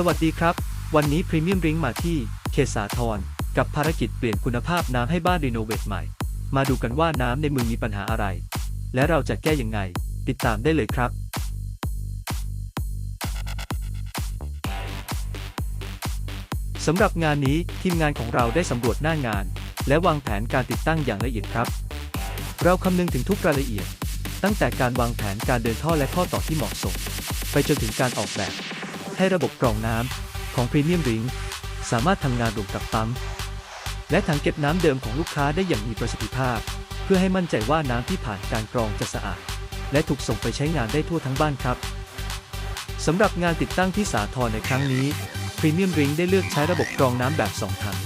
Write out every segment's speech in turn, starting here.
สวัสดีครับ วันนี้พรีเมียมริงมาที่เขตสาทรกับภารกิจเปลี่ยนคุณภาพน้ำให้บ้านรีโนเวทใหม่ มาดูกันว่าน้ำในเมืองมีปัญหาอะไร และเราจะแก้ยังไง ติดตามได้เลยครับ สำหรับงานนี้ทีมงานของเราได้สำรวจหน้างาน และวางแผนการติดตั้งอย่างละเอียดครับ เราคำนึงถึงทุกรายละเอียด ตั้งแต่การวางแผนการเดินท่อและข้อต่อที่เหมาะสม ไปจนถึงการออกแบบ ให้ระบบกรองน้ำของพรีเมียมริงสามารถทำงานรวมกับปั๊ม และถังเก็บน้ำเดิมของลูกค้าได้อย่างมีประสิทธิภาพ เพื่อให้มั่นใจว่าน้ำที่ผ่านการกรองจะสะอาด และถูกส่งไปใช้งานได้ทั่วทั้งบ้านครับสำหรับงานติดตั้งที่สาทรในครั้งนี้พรีเมียมริงได้เลือกใช้ระบบกรองน้ำแบบ 2 ถัง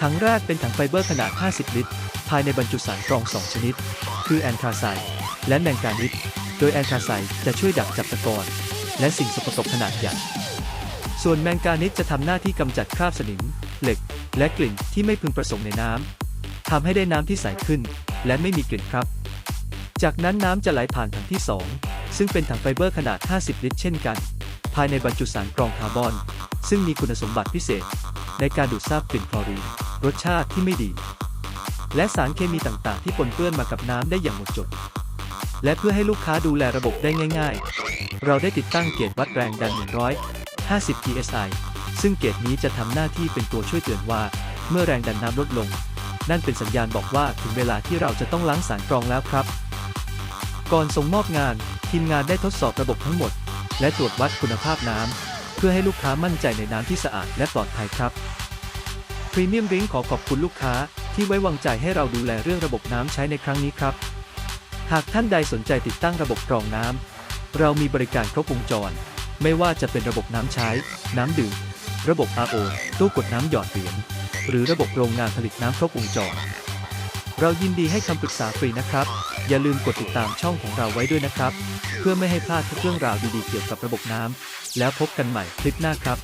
ถังแรกเป็นถังไฟเบอร์ขนาด 50 ลิตร ภายในบรรจุสารกรอง 2 ชนิด คือแอนทราไซด์และแมงกานิสโดยแอนทราไซด์จะช่วยดักจับตะกอน และสิ่งสกปรกขนาดใหญ่ ส่วนแมงกานิสจะทำหน้าที่กำจัดคราบสนิม เหล็ก และกลิ่นที่ไม่พึงประสงค์ในน้ำทำให้ได้น้ำที่ใสขึ้น และไม่มีกลิ่นครับ จากนั้นน้ำจะไหลผ่านถังที่ 2 ซึ่งเป็นถังไฟเบอร์ขนาด 50 ลิตร เช่นกัน ภายในบรรจุสารกรองคาร์บอน ซึ่งมีคุณสมบัติพิเศษ ในการดูดซาบกลิ่นคลอรีนรสชาติที่ไม่ดี และสารเคมีต่างๆ ที่ปนเปื้อนมากับน้ำได้อย่างหมดจด และเพื่อให้ลูกค้าดูแลระบบได้ง่าย ๆ เราได้ติดตั้งเกจวัดแรงดัน 150 psi ซึ่งเกจนี้จะทำหน้าที่เป็นตัวช่วยเตือนว่า เมื่อแรงดันน้ำลดลง นั่นเป็นสัญญาณบอกว่าถึงเวลาที่เราจะต้องล้างสารกรองแล้วครับ ก่อนส่งมอบงาน ทีมงานได้ทดสอบระบบทั้งหมด และตรวจวัดคุณภาพน้ำเพื่อให้ลูกค้ามั่นใจในน้ำที่สะอาดและปลอดภัยครับพรีเมียมริงขอขอบคุณลูกค้าที่ไว้วางใจให้เราดูแลเรื่องระบบน้ำใช้ในครั้งนี้ครับ หากท่านใดสนใจติดตั้งระบบกรองน้ำ เรามีบริการครบวงจร ไม่ว่าจะเป็นระบบน้ำใช้ น้ำดื่ม ระบบ RO ตู้กดน้ำหยอดเหรียญ หรือระบบโรงงานผลิตน้ำครบวงจร เรายินดีให้คำปรึกษาฟรีนะครับ อย่าลืมกดติดตามช่องของเราไว้ด้วยนะครับ เพื่อไม่ให้พลาดทุกเรื่องราวดีๆเกี่ยวกับระบบน้ำ แล้วพบกันใหม่คลิปหน้าครับ